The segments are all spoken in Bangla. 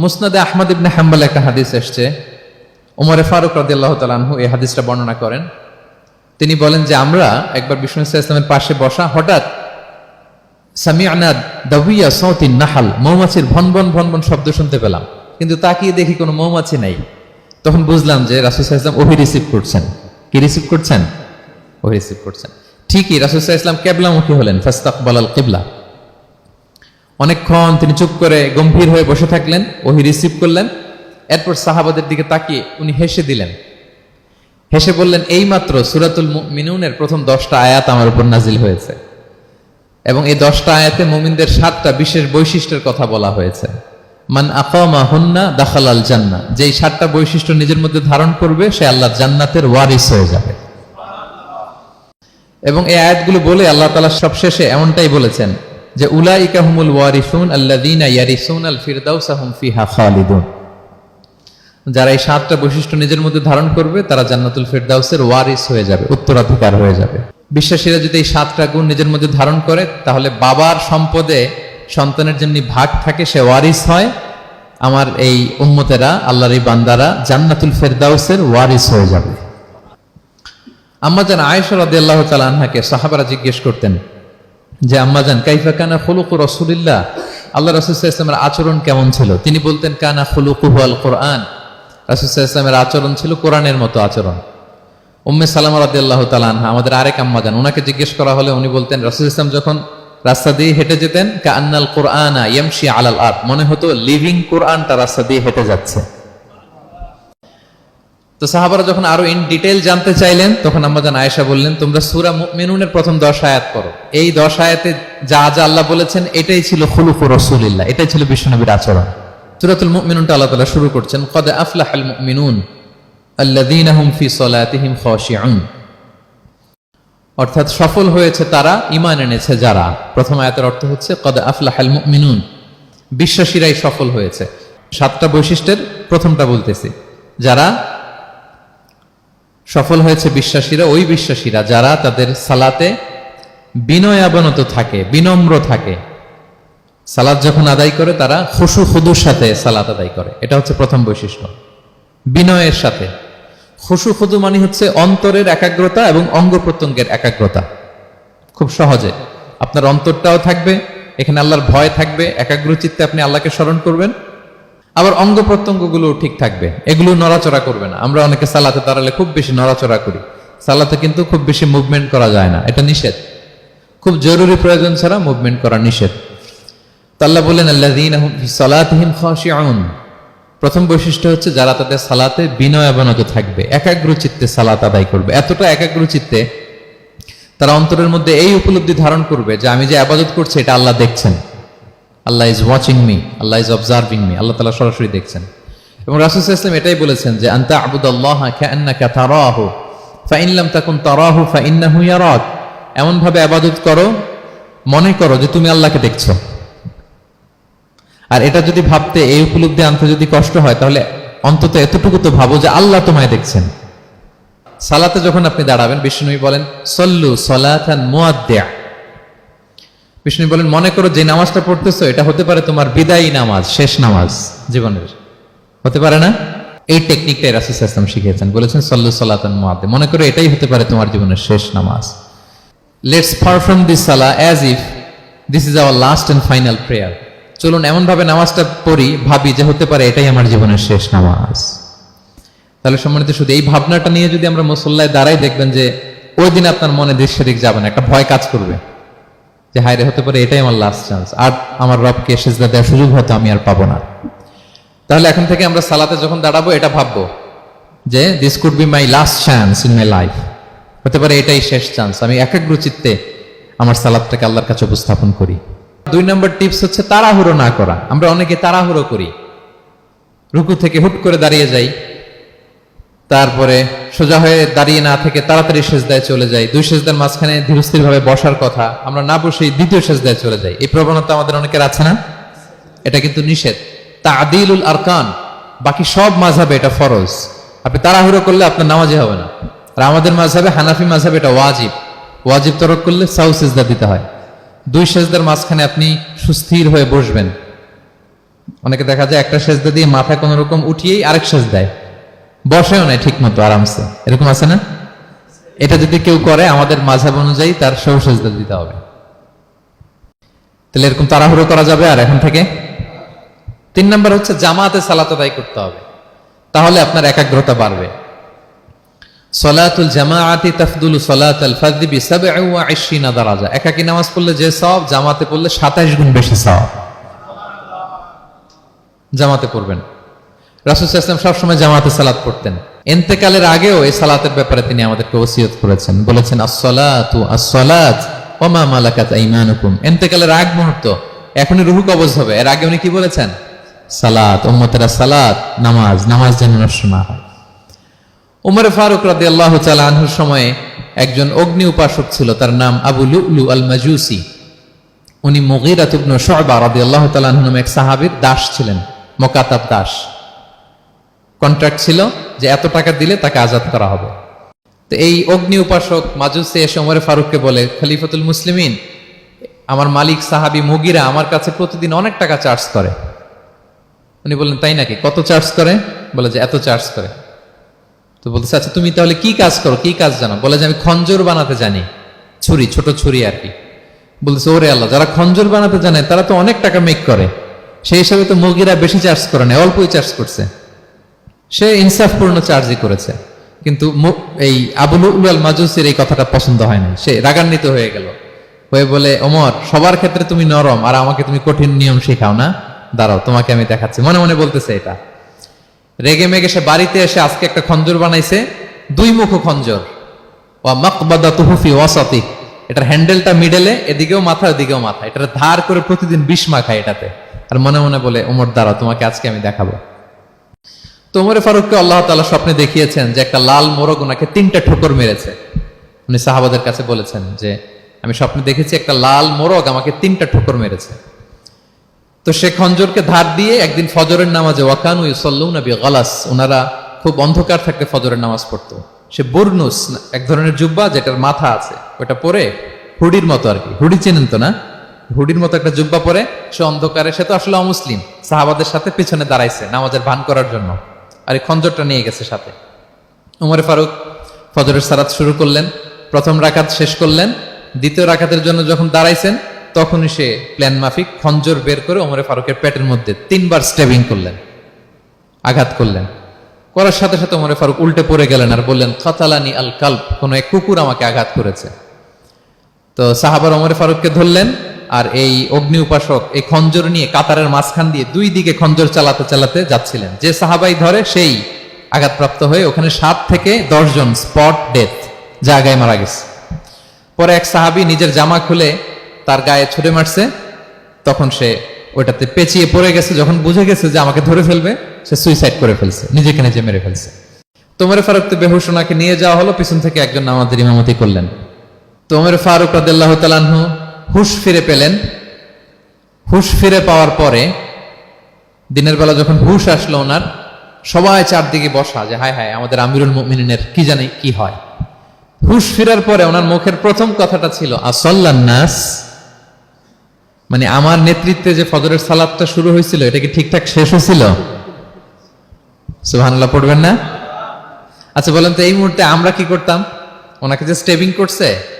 মুসনাদে আহমদ ইবনে হাম্বাল একটা হাদিস এসছে। ওমরে ফারুক রাদিয়াল্লাহু তাআলা আনহু এই হাদিসটা বর্ণনা করেন। তিনি বলেন যে আমরা একবার বিষ্ণু ইসলাম ইসলামের পাশে বসা হঠাৎ সামিআনা দাবিয়া সৌতিন নাহাল, মৌমাছির ভন ভন ভন ভন শব্দ শুনতে পেলাম। কিন্তু তাকিয়ে দেখি কোনো মৌমাছি নাই। তখন বুঝলাম যে রাসুল ইসলাম ওহি রিসিভ করছেন। কি রিসিভ করছেন? ওহি রিসিভ করছেন। ঠিকই রাসুল ইসলাম কেবলামুখী হলেন ফাস্তাকবাল আল কিবলা। অনেকক্ষণ তিনি চুপ করে গম্ভীর হয়ে বসে থাকলেন, ওহি রিসিভ করলেন। এরপর সাহাবাদের দিকে তাকিয়ে উনি হেসে দিলেন। হেসে বললেন, এইমাত্র সুরাতুল মিনুনের প্রথম দশটা আয়াত আমার উপর নাজিল হয়েছে এবং এই দশটা আয়াতে মুমিনদের সাতটা বিশেষ বৈশিষ্ট্যের কথা বলা হয়েছে। মান আকামা হুন্না দাখাল আল জান্না, যেই সাতটা বৈশিষ্ট্য নিজের মধ্যে ধারণ করবে, সে আল্লাহ জান্নাতের ওয়ারিস হয়ে যাবে। এবং এই আয়াতগুলো বলে আল্লাহ তালা সবশেষে এমনটাই বলেছেন যে উলাইকা হুমুল ওয়ারিসুন আল্লাযীনা ইয়ারিসুন আল ফিরদাউসা হুম ফিহা খালিদুন। যারা এই সাতটা বৈশিষ্ট্য নিজের মধ্যে ধারণ করবে, তারা জান্নাতুল ফিরদাউসের ওয়ারিস হয়ে যাবে, উত্তরাধিকার হয়ে যাবে। বিশ্বাসীরা যদি এই সাতটা গুণ নিজের মধ্যে ধারণ করে, তাহলে বাবার সম্পদে সন্তানের যেমনি ভাগ থাকে, সে ওয়ারিস হয়। আমার এই উম্মতেরা, আল্লাহর এই বান্দারা জান্নাতুল ফেরদাউসের ওয়ারিস হয়ে যাবে। আম্মা জান আয়েশা রাদিয়াল্লাহু তাআলা আনহাকে সাহাবারা জিজ্ঞেস করতেন যে, আম্মা জান, কাইফা কানা খুলুকু রাসূলিল্লাহ? আল্লাহ রাসূল সাল্লাল্লাহু আচরণ কেমন ছিল? তিনি বলতেন, কানা খুলুকুহু আল কোরআন। রাসূল সাল্লাল্লাহু আচরণ ছিল কোরআনের মতো আচরণ। উম্মে সালামা রাদিয়াল্লাহু তাআলা আনহা, আমাদের আরেক আম্মা জান ওনাকে জিজ্ঞেস করা হলে উনি বলতেন, রাসূল ইসলাম যখন রাস্তা দিয়ে হেঁটে যেতেন কান্নাল কোরআনা ইয়ামশি আলাল আরদ। মনে হতো, লিভিং কোরআনটা রাস্তা দিয়ে হেঁটে যাচ্ছে। তো সাহাবারা যখন আরও ইন ডিটেল জানতে চাইলেন, তখন আম্মাজান আয়েশা বললেন, তোমরা সূরা মুমিনুনের প্রথম দশ আয়াত করো এই দশ আয়াতে যা যা আল্লাহ বলেছেন, এটাই ছিল খুলুকু রাসূলিল্লাহ, এটাই ছিল বিশ্বনবীর আচরণ। সূরাতুল আল্লাহ তাআলা শুরু করছেন, কদ আল্লাযীনা ফি সলাতিহিম অর্থাৎ সফল হয়েছে তারা, ঈমান এনেছে যারা। প্রথম আয়াতের অর্থ হচ্ছে, কদ আফলাহাল মুমিনুন। বিশ্বাসীরাই সফল হয়েছে। সাতটা বৈশিষ্ট্যের প্রথমটা বলতেছি। যারা সফল হয়েছে বিশ্বাসীরা, ওই বিশ্বাসীরা যারা তাদের সালাতে বিনয় বিনয়াবনত থাকে, বিনম্র থাকে। সালাদ যখন আদায় করে, তারা খুশু খুদুর সাথে সালাত আদায় করে। এটা হচ্ছে প্রথম বৈশিষ্ট্য। বিনয়ের সাথে। খুশু খুদু মানে হচ্ছে অন্তরের একাগ্রতা এবং অঙ্গ প্রত্যঙ্গের একাগ্রতা। খুব সহজে। আপনার অন্তরটাও থাকবে, এখানে আল্লাহর ভয় থাকবে একাগ্র চিত্তে আপনি আল্লাহকে স্মরণ করবেন। আবার অঙ্গ প্রত্যঙ্গগুলো ঠিক থাকবে। এগুলো নড়াচড়া করবে না। আমরা অনেকে সালাতে দাঁড়ালে খুব বেশি নড়াচড়া করি। সালাতে কিন্তু খুব বেশি মুভমেন্ট করা যায় না। এটা নিষেধ। খুব জরুরি প্রয়োজন ছাড়া মুভমেন্ট করা নিষেধ। তো আল্লাহ বললেন সালাতহিম খাশিউন। প্রথম বৈশিষ্ট্য হচ্ছে যারা তাদের সালাতে বিনয় অবনত থাকবে একাগ্র চিত্তে সালাত আদায় করবে। এতটা একাগ্র চিত্তে তারা অন্তরের মধ্যে এই উপলব্ধি ধারণ করবে যে, আমি যে আবাদত করছি, এটা আল্লাহ দেখছেন। Allah is watching me Allah is observing me Allah তালা সরাসরি দেখছেন। এবং রাসুল ইসলাম এটাই বলেছেন যে আন্তা আবুদ আল্লাহ কান্নাকা তারাহু ফাইনলাম তাকুন তারাহু ফাইন্নাহু ইয়ারাক। এমন ভাবে আবাদত করো, মনে করো যে তুমি আল্লাহকে দেখছ। আর এটা যদি ভাবতে, এই উপলব্ধি আনতে যদি কষ্ট হয়, তাহলে অন্তত এতটুকু তো ভাবো যে আল্লাহ তোমায় দেখছেন। সালাতে যখন আপনি দাঁড়াবেন বিষ্ণুই বলেন, সল্লু সলাথান মুয়াদ্দিয়া। বিষ্ণু বলেন, মনে করো যে নামাজটা পড়তেছো, এটা হতে পারে তোমার বিদায়ী নামাজ, শেষ নামাজ জীবনের। হতে পারে না? এই টেকনিকটাই রাসুল ইসলাম শিখিয়েছেন। বলেছেন, সল্লু সালাতান মুয়াদ্দে মনে করো এটাই হতে পারে তোমার জীবনের শেষ নামাজ। লেটস পারফর্ম দিস সালা as if this is our last and final prayer চলুন, এমনভাবে নামাজটা পড়ি, ভাবি যে হতে পারে এটাই আমার জীবনের শেষ নামাজ। তাহলে সম্মানিত শুধু, এই ভাবনাটা নিয়ে যদি আমরা মুসল্লায় দাঁড়াই, দেখবেন যে ওই দিন আপনার মনে দৃশ্য দিক যাবে না, একটা ভয় কাজ করবে। যে হায়রে হতে পারে এটাই আমার লাস্ট চান্স আর আমার রবকে সেজদা দেওয়ার সুযোগ হয়তো আমি আর পাবো না। তাহলে এখন থেকে আমরা সালাতে যখন দাঁড়াবো, এটা ভাববো যে this could be my last chance in my life হতে পারে এটাই শেষ চান্স আমি একাগ্র চিত্তে আমার সালাদটাকে আল্লাহর কাছে উপস্থাপন করি। দুই নম্বর টিপস হচ্ছে তাড়াহুড়ো না করা। আমরা অনেকে তাড়াহুড়ো করি। রুকু থেকে হুট করে দাঁড়িয়ে যাই। তারপরে সোজা হয়ে দাঁড়িয়ে না থেকে তাড়াতাড়ি সেজদায় চলে যাই। দুই সেজদার মাঝখানে ধীরস্থির ভাবে বসার কথা। আমরা না বসেই দ্বিতীয় সেজদায় চলে যাই। এই প্রবণতা আমাদের অনেকের আছে না? এটা কিন্তু নিষেধ। তা আদিলুল আরকান, বাকি সব মাঝাবে এটা ফরজ। আপনি তাড়াহুড়ো করলে আপনার নামাজে হবে না। আর আমাদের মাঝাবে হানাফি মাঝাবে এটা ওয়াজিব। ওয়াজিব তরক করলে সাউ সেজদা দিতে হয়। দুই সেজদার মাঝখানে আপনি সুস্থির হয়ে বসবেন। অনেকে দেখা যায় একটা সেজদা দিয়ে মাথা কোন রকম উঠিয়েই আরেক সেজ দেয় বসেও নেয় ঠিক মতো আরামসে। এরকম আছে না? এটা যদি কেউ করে, আমাদের মাঝাব অনুযায়ী তার সৌ সেজদা দিতে হবে। তাহলে এরকম তাড়াহুড়ো করা যাবে আর এখন থেকে? তিন নম্বর হচ্ছে, জামাতে সালাত আদায় করতে হবে। তাহলে আপনার একাগ্রতা বাড়বে। সলাতুল জামাআতি তাফদুলু সলাত আল ফাজদি বি ওয়া আশরিনা দারাজা। একাকী নামাজ পড়লে যে সওয়াব, জামাতে পড়লে 27 গুণ বেশি সওয়াব। জামাতে পড়বেন। সাল্লাল্লাহু সবসময় জামাতে সালাত পড়তেন। ইন্তেকালের আগেও এই সালাতের ব্যাপারে তিনি আমাদেরকে ওসিয়ত করেছেন। বলেছেন, আস-সালাতু আস-সালাত ওয়া মা মালাকাত আইমানুকুম। ইন্তেকালের আগ মুহূর্ত, এখনই রুহু কবজ হবে। এর আগে উনি কি বলেছেন? সালাত, উম্মতেরা সালাত, নামাজ নামাজ যেন নষ্ট না হয়। উমরে ফারুক রাদি আল্লাহ আনহুর সময়ে একজন অগ্নি উপাসক ছিল, তার নাম আবু লুলু আল মাজুসি উনি মুগিরাত ইবনু শুআবা রাদিয়াল্লাহু তাআলা আনহু নামে এক সাহাবীর দাস ছিলেন, মোকাতাব দাস। কন্ট্রাক্ট ছিল যে এত টাকা দিলে তাকে আজাদ করা হবে। তো এই অগ্নি উপাসক মাজুসি এসে ওমরে ফারুককে বলে, খলিফতুল মুসলিমিন, আমার মালিক সাহাবি মুগিরা আমার কাছে প্রতিদিন অনেক টাকা চার্জ করে। উনি বললেন, তাই নাকি? কত চার্জ করে? বলে যে, এত চার্জ করে। তো বলতেছে আচ্ছা তুমি তাহলে কি কাজ করো? কি কাজ জানো? বলে যে, আমি খঞ্জর বানাতে জানি, ছুরি, ছোট ছুরি আর কি। বলতেছে, ওরে আল্লাহ, যারা খঞ্জর বানাতে জানে, তারা তো অনেক টাকা মেক করে। সেই হিসাবে তো মুগিরা বেশি চার্জ করে না অল্পই চার্জ করছে। সে ইনসাফপূর্ণ চার্জই করেছে। কিন্তু এই আবুল আল মাজুসির এই কথাটা পছন্দ হয় না সে রাগান্বিত হয়ে গেল। হয়ে বলে, ওমর, সবার ক্ষেত্রে তুমি নরম, আর আমাকে তুমি কঠিন নিয়ম শেখাও না। দাঁড়াও, তোমাকে আমি দেখাচ্ছি। মনে মনে বলতেছে এটা। রেগে মেগে সে বাড়িতে এসে আজকে একটা খঞ্জর বানাইছে। দুই মুখ খঞ্জর। ওয়া মাকবাদা তুহুফি ওয়াসাতি। এটার হ্যান্ডেলটা মিডেলে, এদিকেও মাথা, ওদিকেও মাথা। এটার ধার করে প্রতিদিন বিষ মাখায় এটাতে। আর মনে মনে বলে, ওমর, দাঁড়াও, তোমাকে আজকে আমি দেখাবো। তো ওমরে ফারুককে আল্লাহ তাআলা স্বপ্নে দেখিয়েছেন যে একটা লাল মোরগ ওনাকে তিনটা ঠোকর মেরেছে। উনি সাহাবাদের কাছে বলেছেন যে, আমি স্বপ্নে দেখেছি একটা লাল মোরগ আমাকে তিনটা ঠোকর মেরেছে। তো সে খঞ্জরকে ধার দিয়ে একদিন ফজরের নামাজে ওয়াকানু ইউসাল্লুনা বিগালাস ওনারা খুব অন্ধকার থাকতে ফজরের নামাজ পড়তো। সে বর্নুস, এক ধরনের জুব্বা যেটার মাথা আছে, ওটা পরে হুডির মতো আর কি। হুডি চেনেন তো না? হুডির মতো একটা জুব্বা পরে, সে অন্ধকারে, সে তো আসলে অমুসলিম। সাহাবাদের সাথে পিছনে দাঁড়াইছে নামাজের ভান করার জন্য। আর এই খঞ্জরটা নিয়ে গেছে সাথে। উমরে ফারুক ফজরের সারাত শুরু করলেন, প্রথম রাকাত শেষ করলেন, দ্বিতীয় রাকাতের জন্য যখন দাঁড়াইছেন, তখনই সে প্ল্যান মাফিক খঞ্জর বের করে ওমরে ফারুকের পেটের মধ্যে তিনবার স্টেবিং করলেন, আঘাত করলেন। করার সাথে সাথে ওমরে ফারুক উল্টে পড়ে গেলেন আর বললেন খাতালানি আল কাল্প কোনো এক কুকুর আমাকে আঘাত করেছে। তো সাহাবার ওমরে ফারুককে ধরলেন আর এই অগ্নি উপাসক, এই খঞ্জর নিয়ে কাতারের মাঝখান দিয়ে দুই দিকে খঞ্জর চালাতে চালাতে যাচ্ছিলেন। যে সাহাবাই ধরে সেই আঘাতপ্রাপ্ত হয়ে ওখানে সাত থেকে দশ জন স্পট ডেথ জায়গায় মারা গেছে। পরে এক সাহাবি নিজের জামা খুলে তার গায়ে ছুড়ে মারছে। তখন সে ওটাতে পেঁচিয়ে পড়ে গেছে, যখন বুঝে গেছে যে আমাকে ধরে ফেলবে, সে সুইসাইড করে ফেলছে নিজেকে নিজে মেরে ফেলছে। তোমর ফারুক তো বেহুশ নিয়ে যাওয়া হলো, পিছন থেকে একজন আমাদের ইমামতি করলেন। তোমর ফারুক রাদিল্লাহ তালানহু হুশ ফিরে পেলেন। হুশ ফিরে পাওয়ার পরে দিনের বেলা যখন হুশ আসলো ওনার, সবাই চারদিকে বসা যে, হায় হায়, আমাদের আমিরুল মুমিনের কি জানি কি হয়? হুশ ফেরার পরে ওনার মুখের প্রথম কথাটা ছিল নাস। মানে আমার নেতৃত্বে যে ফজরের সালাদটা শুরু হয়েছিল, এটা কি ঠিকঠাক শেষ হয়েছিল? সুবহানাল্লাহ, পড়বেন না? আচ্ছা বলেন তো, এই মুহূর্তে আমরা কি করতাম? ওনাকে যে স্টেবিং করছে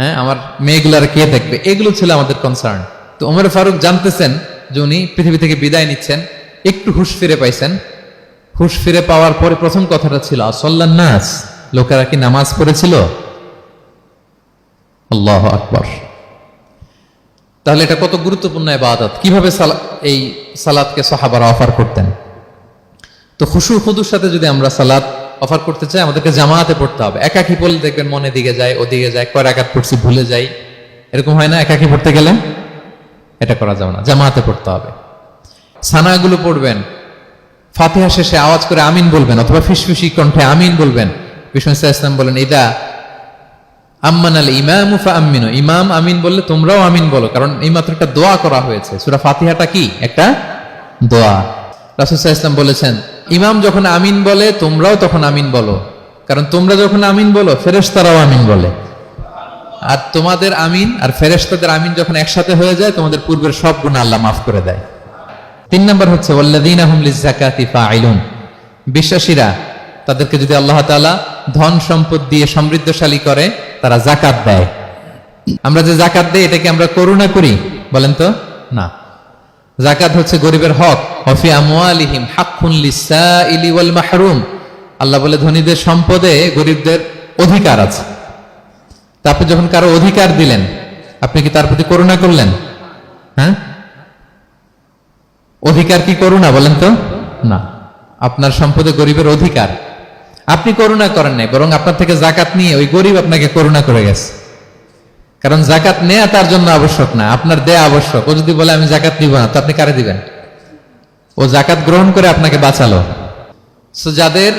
হ্যাঁ আমার মেয়েগুলার কে দেখবে? এগুলো ছিল আমাদের কনসার্ন তো ওমর ফারুক জানতেছেন যে উনি পৃথিবী থেকে বিদায় নিচ্ছেন, একটু হুশ ফিরে পাইছেন। হুশ ফিরে পাওয়ার পরে প্রথম কথাটা ছিল, আসল্লান নাস, লোকেরা কি নামাজ পড়েছিল? আল্লাহ আকবর। তাহলে এটা কত গুরুত্বপূর্ণ ইবাদত? কীভাবে এই সালাদকে সাহাবারা অফার করতেন? তো খুশু খুদুর সাথে যদি আমরা সালাদ অফার করতে চাই, আমাদেরকে জামাতে পড়তে হবে। একাকি পড়লে দেখবেন মনে দিকে যায় ওদিকে যায় কয় রাকাত পড়ছি, ভুলে যাই। এরকম হয় না? একাকি পড়তে গেলে এটা করা যাবে না জামাতে পড়তে হবে। সানাগুলো পড়বেন, ফাতিহা শেষে আওয়াজ করে আমিন বলবেন, অথবা ফিসফিসি কণ্ঠে আমিন বলবেন। বিষ্ণু ইসলাম বলেন, ইদা আম্মান আল ইমাম আমিনো ইমাম আমিন বললে তোমরাও আমিন বলো, কারণ এই মাত্র একটা দোয়া করা হয়েছে। সুরা ফাতিহাটা কি? একটা দোয়া। রাসুসাহ বলেছেন, ইমাম যখন আমিন বলে, তোমরাও তখন আমিন বলো। কারণ তোমরা যখন আমিন বলো, ফেরেশতারাও আমিন বলে। আর তোমাদের আমিন আর ফেরেশতাদের আমিন যখন একসাথে হয়ে যায়, তোমাদের পূর্বের সব গুণ আল্লাহ মাফ করে দেয়। তিন নম্বর হচ্ছে বিশ্বাসীরা, তাদেরকে যদি আল্লাহ তাআলা ধন সম্পদ দিয়ে সমৃদ্ধশালী করে, তারা জাকাত দেয়। আমরা যে জাকাত দেই, এটাকে আমরা করুণা করি। বলেন তো? না। জাকাত হচ্ছে গরিবের হক। অফি আমওয়ালিহিম হাক্কুন মাহরুম। আল্লাহ বলে, ধনীদের সম্পদে গরিবদের অধিকার আছে। তারপর যখন কারও অধিকার দিলেন, আপনি কি তার প্রতি করুণা করলেন? হ্যাঁ? অধিকার কি করুণা বলেন তো? না। আপনার সম্পদে গরিবের অধিকার। আপনি করুণা করেন নাই, বরং আপনার থেকে জাকাত নিয়ে ওই গরিব আপনাকে করুণা করে গেছে। কারণ জাকাত নেয়া তার জন্য আবশ্যক না, আপনার দেয়া আবশ্যক। ও যদি বলে, আমি জাকাত নিব না, তো আপনি কারে দিবেন? ও জাকাত গ্রহণ করে আপনাকে বাঁচালো। সো যাদের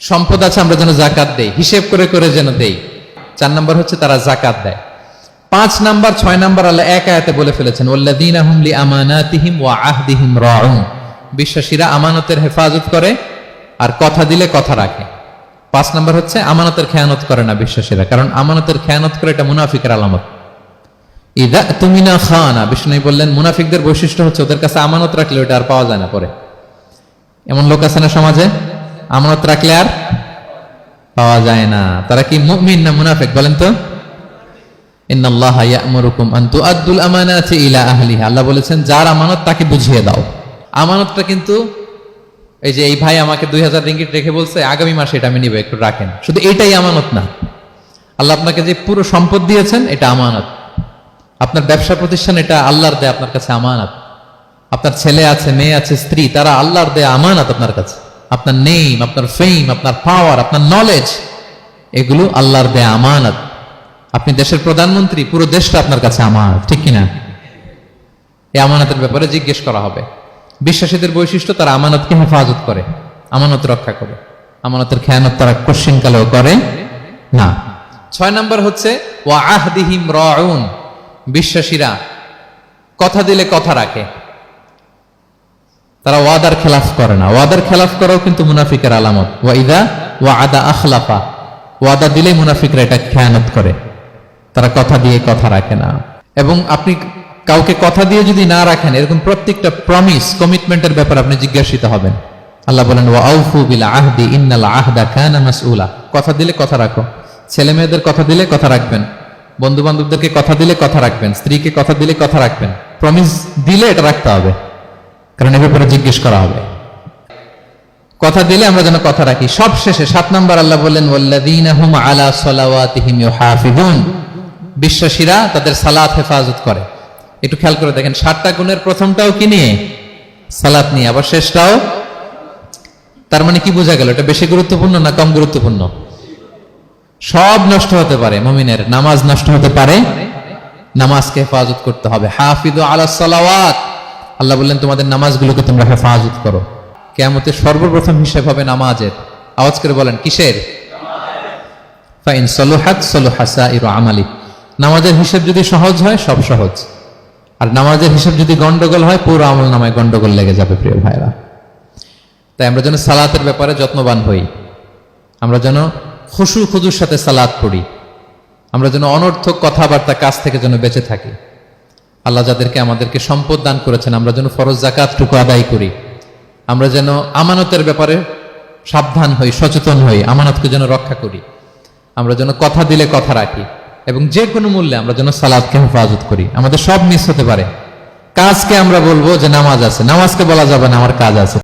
সম্পদ আছে, আমরা যেন জাকাত দেই, হিসেব করে করে যেন দেই। চার নাম্বার হচ্ছে, তারা জাকাত দেয়। পাঁচ নাম্বার, ছয় নাম্বার, আল্লাহ এক আয়াতে বলে ফেলেছেন ওল্লাদিনা হুমলি আমানাতিহিম ওয়া আহদিহিম রাউন। বিশ্বাসীরা আমানতের হেফাজত করে আর কথা দিলে কথা রাখে। পাঁচ নাম্বার হচ্ছে, আমানতের খেয়ানত করে না বিশ্বাসীরা, কারণ আমানতের খেয়ানত করে এটা মুনাফিকের আলামত। ইদা তুমিনা খানা, বিষ্ণু বললেন, মুনাফিকদের বৈশিষ্ট্য হচ্ছে ওদের কাছে আমানত রাখলে ওটা আর পাওয়া যায় না পরে। এমন লোক আছে না সমাজে? আমানত রাখলে আর পাওয়া যায় না। তারা কি মুমিন না মুনাফিক বলেন তো? আল্লাহ বলেছেন, যার আমানত তাকে বুঝিয়ে দাও। আমানতটা কিন্তু এই যে এই ভাই আমাকে দুই হাজার রিঙ্গিট রেখে বলছে, আগামী মাসে এটা আমি নিব, একটু রাখেন। শুধু এটাই আমানত না। আল্লাহ আপনাকে যে পুরো সম্পদ দিয়েছেন, এটা আমানত। আপনার ব্যবসা প্রতিষ্ঠান, এটা আল্লাহর দেয় আপনার কাছে আমানত। আপনার ছেলে আছে, মেয়ে আছে, স্ত্রী, তারা আল্লাহর দেয় আমানত আপনার কাছে। আপনার নেম, আপনার ফেম আপনার পাওয়ার আপনার নলেজ এগুলো আল্লাহর দেয় আমানত। আপনি দেশের প্রধানমন্ত্রী, পুরো দেশটা আপনার কাছে আমানত, ঠিক কিনা? এই আমানতের ব্যাপারে জিজ্ঞেস করা হবে। বিশ্বাসীদের বৈশিষ্ট্য, তারা আমানতকে হেফাজত করে, আমানত রক্ষা করে। আমানতের খেয়ানত তারা কোশ্চিন কালেও করে না। ছয় নম্বর হচ্ছে, ওয়া আহদিহিম রাউন, বিশ্বাসীরা কথা দিলে কথা রাখে। তারা ওয়াদার খেলাফ করে না। ওয়াদার খেলাফ করাও কিন্তু মুনাফিকের আলামত। ওয়াইদা ওয়া আদা আখলাফা, ওয়াদা দিলে মুনাফিকরা এটা খেয়ানত করে। তারা কথা দিয়ে কথা রাখে না। এবং আপনি কাউকে কথা দিয়ে যদি না রাখেন, এরকম প্রত্যেকটা প্রমিস কমিটমেন্টের ব্যাপারে আপনি জিজ্ঞাসিত হবেন। আল্লাহ বলেন ওয়া আউফু বিল আহদি, ইন্নাল আহদা কানা মাসউলা। কথা দিলে কথা রাখো। ছেলে মেয়েদের কথা দিলে কথা রাখবেন। বন্ধু বান্ধবদেরকে কথা দিলে কথা রাখবেন। স্ত্রীকে কথা দিলে কথা রাখবেন। প্রমিস দিলে এটা রাখতে হবে। কারণ এ ব্যাপারে জিজ্ঞেস করা হবে। কথা দিলে আমরা যেন কথা রাখি। সব শেষে সাত নম্বর আল্লাহ বললেন আলা বিশ্বাসীরা তাদের সালাত হেফাজত করে। একটু খেয়াল করে দেখেন, সাতটা গুণের প্রথমটাও কি নিয়ে? সালাত নিয়ে, আবার শেষটাও? তার মানে কি বোঝা গেল? এটা বেশি গুরুত্বপূর্ণ না কম গুরুত্বপূর্ণ? সব নষ্ট হতে পারে মমিনের, নামাজ নষ্ট হতে পারে। নামাজকে হেফাজত করতে হবে। হাফিদ আলা সালাওয়াত। আল্লাহ বললেন, তোমাদের নামাজগুলোকে তোমরা হেফাজত করো। কেয়ামতের সর্বপ্রথম হিসেব হবে নামাজের। আওয়াজ করে বলেন, কিসের? ফাইন সলোহাত সলোহাসা ইরো আমালি নামাজের হিসেব যদি সহজ হয়, সব সহজ। আর নামাজের হিসাব যদি গন্ডগোল হয়, পুরো আমল নামায় গন্ডগোল লেগে যাবে, প্রিয় ভাইরা তাই আমরা যেন সালাতের ব্যাপারে যত্নবান হই। আমরা যেন খুশু খুজুর সাথে সালাত পড়ি। আমরা যেন অনর্থক কথাবার্তা কাজ থেকে যেন বেঁচে থাকি। আল্লাহ যাদেরকে আমাদেরকে সম্পদ দান করেছেন, আমরা যেন ফরজ জাকাতটুকু আদায় করি। আমরা যেন আমানতের ব্যাপারে সাবধান হই, সচেতন হই, আমানতকে যেন রক্ষা করি। আমরা যেন কথা দিলে কথা রাখি। এবং যে কোনো মূল্যে আমরা যেন সালাদকে হেফাজত করি। আমাদের সব মিস হতে পারে। কাজকে আমরা বলব যে নামাজ আছে। নামাজকে বলা যাবে না, আমার কাজ আছে।